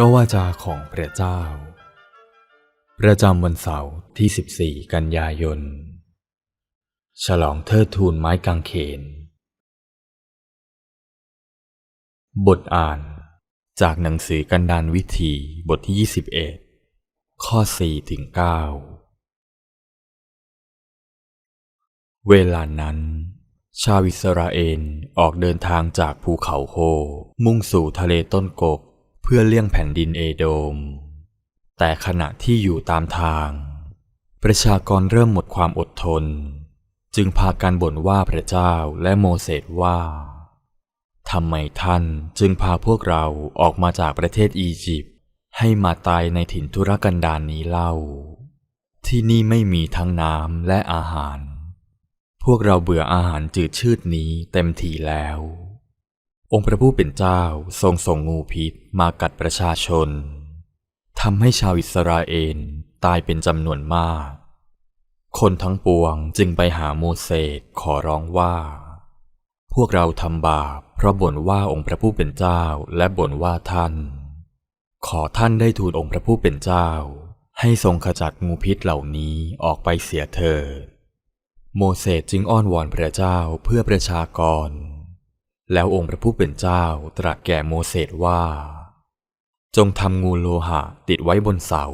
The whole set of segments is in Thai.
ระวาจาของพระเจ้า ประจำวันเสาร์ที่ 14 กันยายน ฉลองเทิดทูนไม้กางเขน บทอ่านจากหนังสือกันดานวิธีบทที่ 21 ข้อ 4 ถึง 9 เวลานั้น ชาวอิสราเอลออกเดินทางจากภูเขาโฮมุ่งสู่ทะเลต้นกก พื่อเลี่ยงแผ่นดินเอโดม แต่ขณะที่อยู่ตามทาง ประชากรเริ่มหมดความอดทน จึงพากันบ่นว่าพระเจ้าและโมเสสว่าทำไมท่านจึงพาพวกเราออกมาจากประเทศอียิปต์ให้มาตายในถิ่นทุรกันดารนนี้เล่า ที่นี่ไม่มีทั้งน้ำและอาหาร พวกเราเบื่ออาหารจืดชืดนี้เต็มทีแล้ว องค์พระผู้เป็นเจ้าทรงส่งงูพิษมากัดประชาชนทำให้ชาวอิสราเอลตายเป็นจำนวนมาก คนทั้งปวงจึงไปหาโมเสสขอร้องว่า พวกเราทำบาปเพราะบ่นว่าองค์พระผู้เป็นเจ้าและบ่นว่าท่าน ขอท่านได้ทูลองค์พระผู้เป็นเจ้า ให้ทรงขจัดงูพิษเหล่านี้ออกไปเสียเถิดโมเสสจึงอ้อนวอนพระเจ้าเพื่อประชากร แล้วองค์พระผู้เป็นเจ้าตรัสแก่โมเสสว่า จงทำงูโลหะติดไว้บนเสา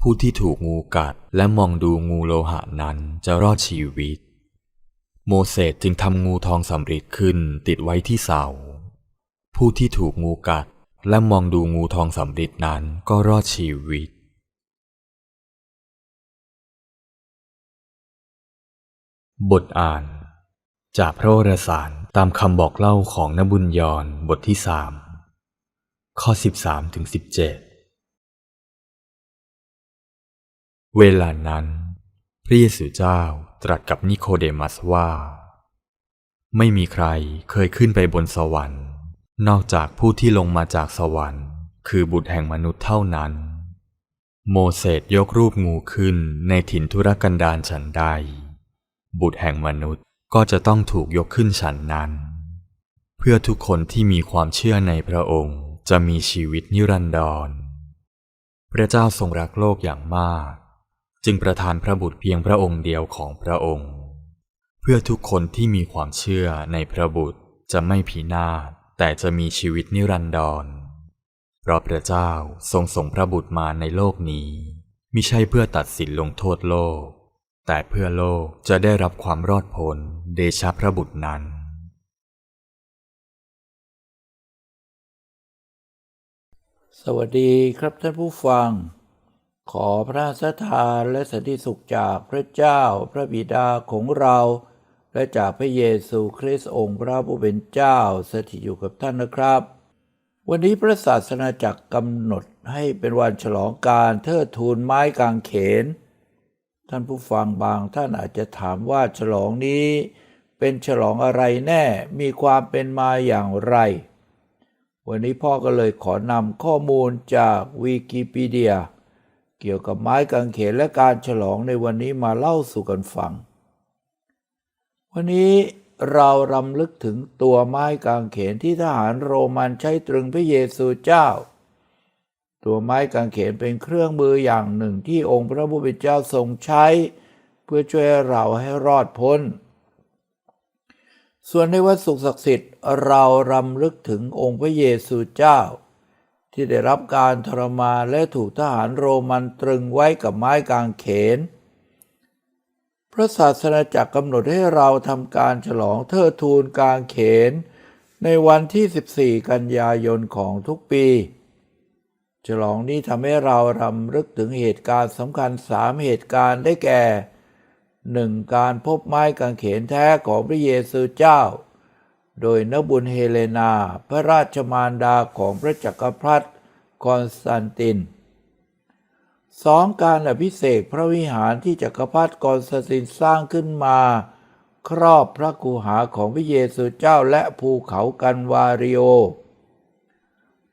ผู้ที่ถูกงูกัดและมองดูงูโลหะนั้นจะรอดชีวิต โมเสสจึงทำงูทองสำริดขึ้นติดไว้ที่เสา ผู้ที่ถูกงูกัดและมองดูงูทองสำริดนั้นก็รอดชีวิตบทอ่าน จากพระวรสารตามคำบอกเล่าของนบุญยรบทที่สามข้อ 13ถึง17 เวลานั้น พระเยซูเจ้าตรัสกับนิโคเดมัสว่า ไม่มีใครเคยขึ้นไปบนสวรรค์ นอกจากผู้ที่ลงมาจากสวรรค์ คือบุตรแห่งมนุษย์เท่านั้น โมเสสยกรูปงูขึ้นในถิ่นทุรกันดารฉันใด บุตรแห่งมนุษย์ ก็จะต้องถูกยกขึ้นฉันนั้น เพื่อทุกคนที่มีความเชื่อในพระองค์จะมีชีวิตนิรันดร พระเจ้าทรงรักโลกอย่างมาก จึงประทานพระบุตรเพียงพระองค์เดียวของพระองค์ เพื่อทุกคนที่มีความเชื่อในพระบุตรจะไม่พินาศแต่จะมีชีวิตนิรันดร เพราะพระเจ้าทรงส่งพระบุตรมาในโลกนี้ มิใช่เพื่อตัดสินลงโทษโลก แต่เพื่อโลกจะได้รับความรอดพ้นเดชะพระบุตรนั้นสวัสดีครับท่านผู้ฟัง ขอพระสถานและสันติสุขจากพระเจ้าพระบิดาของเรา และจากพระเยซูคริสต์องค์พระผู้เป็นเจ้าสถิตอยู่กับท่านนะครับ วันนี้พระศาสนาจักรกำหนดให้เป็นวันฉลองการเทิดทูนไม้กางเขน ท่านผู้ฟังบางท่านอาจจะถามว่าฉลองนี้เป็นฉลองอะไรแน่ มีความเป็นมาอย่างไร วันนี้พ่อก็เลยขอนำข้อมูลจากวิกิพีเดีย เกี่ยวกับไม้กางเขนและการฉลองในวันนี้มาเล่าสู่กันฟัง วันนี้เรารำลึกถึงตัวไม้กางเขนที่ทหารโรมันใช้ตรึงพระเยซูเจ้า ตัวไม้กางเขนเป็นเครื่องมืออย่างหนึ่งที่องค์พระผู้เป็นเจ้าทรงใช้ เพื่อช่วยเราให้รอดพ้น ส่วนในวันสุขศักดิ์สิทธิ์เรารำลึกถึงองค์พระเยซูเจ้า ที่ได้รับการทรมานและถูกทหารโรมันตรึงไว้กับไม้กางเขน พระศาสนาจักรกำหนดให้เราทำการฉลองเทิดทูนกางเขน ในวันที่ 14 กันยายนของทุกปี ฉลองนี้ทำให้เรารำลึกถึงเหตุการณ์สำคัญสามเหตุการณ์ได้แก่หนึ่งการพบไม้กางเขนแท้ของพระเยซูเจ้า โดยนบุญเฮเลนา พระราชมารดาของพระจักรพรรดิคอนสแตนตินสองการอภิเษกพระวิหารที่จักรพรรดิคอนสแตนตินสร้างขึ้นมา ครอบพระคูหาของพระเยซูเจ้าและภูเขากันวาริโอ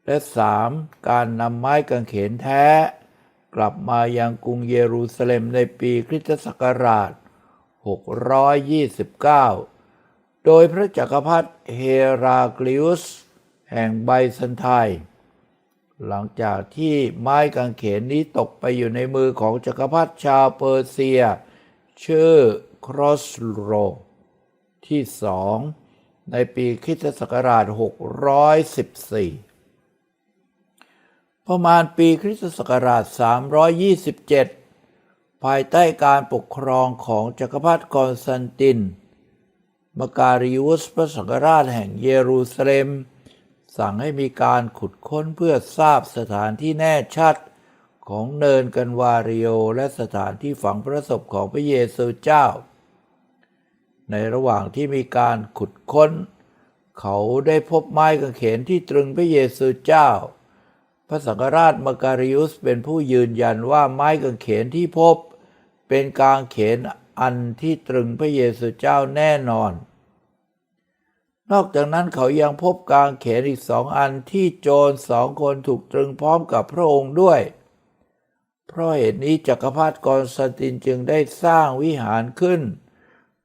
และสามการนำไม้กางเขนแท้ กลับมายังกรุงเยรูซาเล็มในปีคริสตศักราช 629 โดยพระจักรพรรดิเฮรากลิอุส แห่งไบซันไทน์หลังจากที่ไม้กางเขนนี้ตกไปอยู่ในมือของจักรพรรดิชาวเปอร์เซีย ชื่อครอสโร ที่สองในปีคริสตศักราช 614 ประมาณปีคริสตศักราช 327 ภายใต้การปกครองของจักรพรรดิคอนสแตนติน มการิอุสพระสังฆราชแห่งเยรูซาเล็ม สั่งให้มีการขุดค้นเพื่อทราบสถานที่แน่ชัดของเนินกันวาริโอและสถานที่ฝังพระศพของพระเยซูเจ้า ในระหว่างที่มีการขุดค้น เขาได้พบไม้กางเขนที่ตรึงพระเยซูเจ้า พระสังฆราชมาการิอุสเป็นผู้ยืนยันว่าไม้กางเขนที่พบ เป็นกางเขนอันที่ตรึงพระเยซูเจ้าแน่นอน นอกจากนั้นเขายังพบกางเขนอีกสองอันที่โจรสองคนถูกตรึงพร้อมกับพระองค์ด้วย เพราะเหตุนี้จักรพรรดิกอนสแตนตินจึงได้สร้างวิหารขึ้น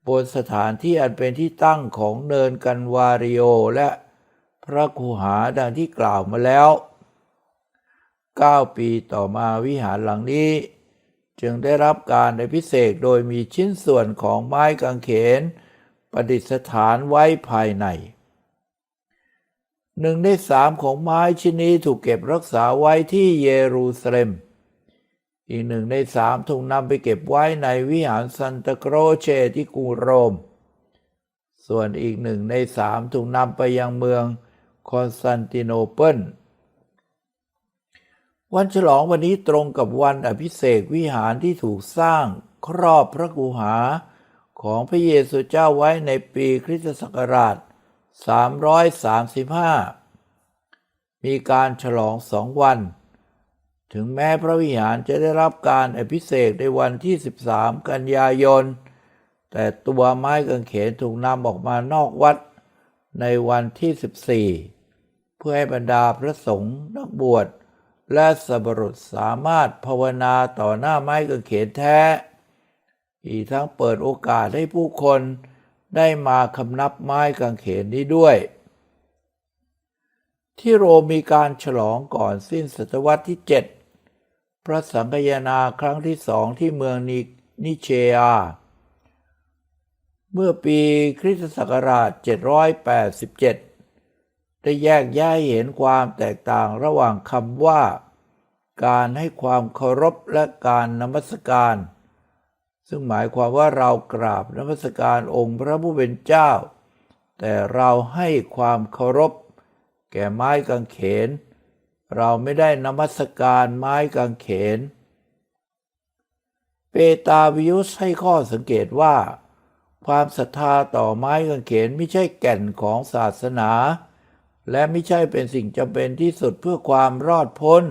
บนสถานที่อันเป็นที่ตั้งของเนินกันวาริโอและพระคูหาดังที่กล่าวมาแล้ว 9 ปีต่อมาวิหารหลังนี้ จึงได้รับการอภิเศษโดยมีชิ้นส่วนของไม้กางเขน ประดิษฐานไว้ภายในหนึ่งในสามของไม้ชิ้นนี้ถูกเก็บรักษาไว้ที่เยรูซาเล็ม อีกหนึ่งในสามถูกนำไปเก็บไว้ในวิหารซันตาโครเชที่กรุงโรม ส่วนอีกหนึ่งในสามถูกนำไปยังเมืองคอนสแตนติโนเปิล วันฉลองวันนี้ตรงกับวันอภิเษกวิหารที่ถูกสร้างครอบพระกูหา ของพระเยซูเจ้าไว้ในปีคริสตศักราช 335 มีการฉลองสองวัน ถึงแม้พระวิหารจะได้รับการอภิเษกในวันที่ 13 กันยายน แต่ตัวไม้กางเขนถูกนำออกมานอกวัดในวันที่ 14 เพื่อให้บรรดาพระสงฆ์นักบวช และสบรุษสามารถภาวนาต่อหน้าไม้กางเขนแท้ อีกทั้งเปิดโอกาสให้ผู้คนได้มาคำนับไม้กางเขนนี้ด้วย ที่โรมมีการฉลองก่อนสิ้นศตวรรษที่ 7 พระสังฆยนาครั้งที่สองที่เมืองนินิเชอาเมื่อปีคริสตศักราช 787 ได้แยกแยะให้เห็นความแตกต่างระหว่างคำว่า การให้ความเคารพและการนมัสการ ซึ่งหมายความว่าเรากราบนมัสการองค์พระผู้เป็นเจ้า แต่เราให้ความเคารพ แก่ไม้กางเขน เราไม่ได้นมัสการไม้กางเขน เปตาวิยุสให้ข้อสังเกตว่า ความศรัทธาต่อไม้กางเขนไม่ใช่แก่นของศาสนา และไม่ใช่เป็นสิ่งจำเป็นที่สุดเพื่อความรอดพ้น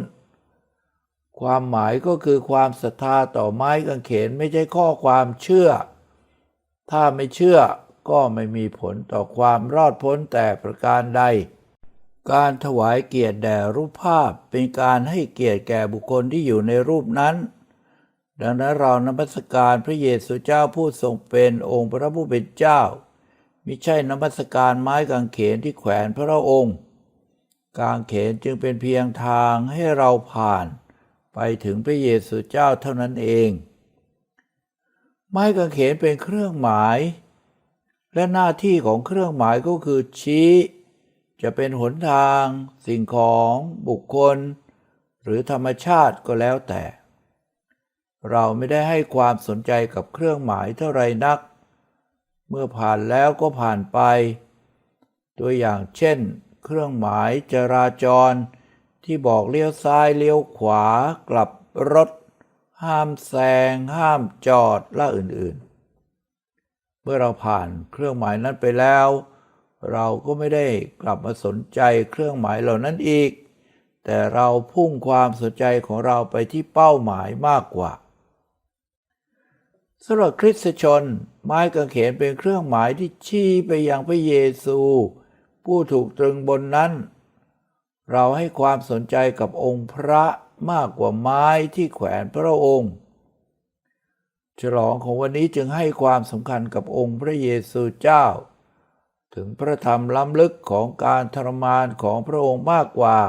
ความหมายก็คือความศรัทธาต่อไม้กางเขนไม่ใช่ข้อความเชื่อ ถ้าไม่เชื่อก็ไม่มีผลต่อความรอดพ้นแต่ประการใด การถวายเกียรติแด่รูปภาพเป็นการให้เกียรติแก่บุคคลที่อยู่ในรูปนั้น ดังนั้นเรานมัสการพระเยซูเจ้าผู้ทรงเป็นองค์พระผู้เป็นเจ้า มิใช่นมัสการไม้กางเขนที่แขวนพระองค์ กางเขนจึงเป็นเพียงทางให้เราผ่าน ไปถึงพระเยซูเจ้าเท่านั้นเอง ไม้กางเขนเป็นเครื่องหมาย และหน้าที่ของเครื่องหมายก็คือชี้ จะเป็นหนทาง สิ่งของบุคคล หรือธรรมชาติก็แล้วแต่ เราไม่ได้ให้ความสนใจกับเครื่องหมายเท่าไรนัก เมื่อผ่านแล้วก็ผ่านไป ตัวอย่างเช่น เครื่องหมายจราจร ที่บอกเลี้ยวซ้ายเลี้ยวขวากลับรถ ห้ามแซง ห้ามจอดและอื่นๆ เมื่อเราผ่านเครื่องหมายนั้นไปแล้ว เราก็ไม่ได้กลับมาสนใจเครื่องหมายเหล่านั้นอีก แต่เราพุ่งความสนใจของเราไปที่เป้าหมายมากกว่าสำหรับคริสตชน ไม้กางเขนเป็นเครื่องหมายที่ชี้ไปยังพระเยซู ผู้ถูกตรึงบนนั้น เราให้ความสนใจกับองค์พระมากกว่าไม้ที่แขวนพระองค์ ฉลองของวันนี้จึงให้ความสำคัญกับองค์พระเยซูเจ้า ถึงพระธรรมล้ำลึกของการทรมานของพระองค์มากกว่า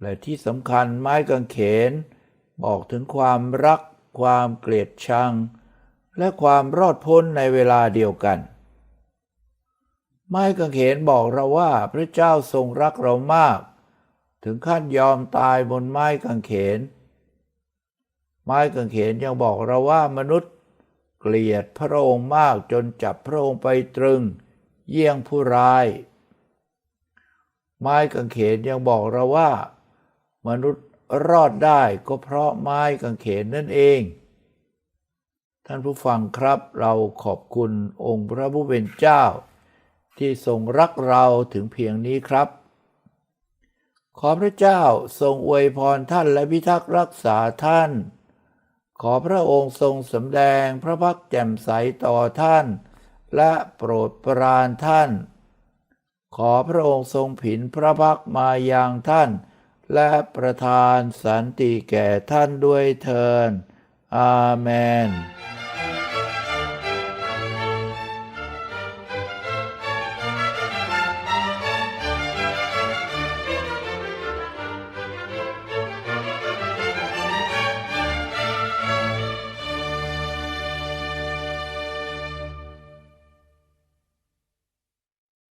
และที่สำคัญไม้กางเขน บอกถึงความรักความเกลียดชัง และความรอดพ้นในเวลาเดียวกัน ไม้กางเขนบอกเราว่าพระเจ้าทรงรักเรามาก ถึงขั้นยอมตายบนไม้กางเขน ไม้กางเขนยังบอกเราว่ามนุษย์ เกลียดพระองค์มากจนจับพระองค์ไปตรึง เยี่ยงผู้ร้าย ไม้กางเขนยังบอกเราว่า มนุษย์รอดได้ก็เพราะไม้กางเขนนั่นเอง ท่านผู้ฟังครับเราขอบคุณองค์พระผู้เป็นเจ้า ที่ทรงรักเราถึงเพียงนี้ครับ ขอพระเจ้าทรงอวยพรท่านและพิทักษ์รักษาท่าน ขอพระองค์ทรงสำแดงพระพักแจ่มใสต่อท่าน และโปรดปรานท่าน ขอพระองค์ทรงผินพระพักมายังท่าน และประทานสันติแก่ท่านด้วยเทินอาเมน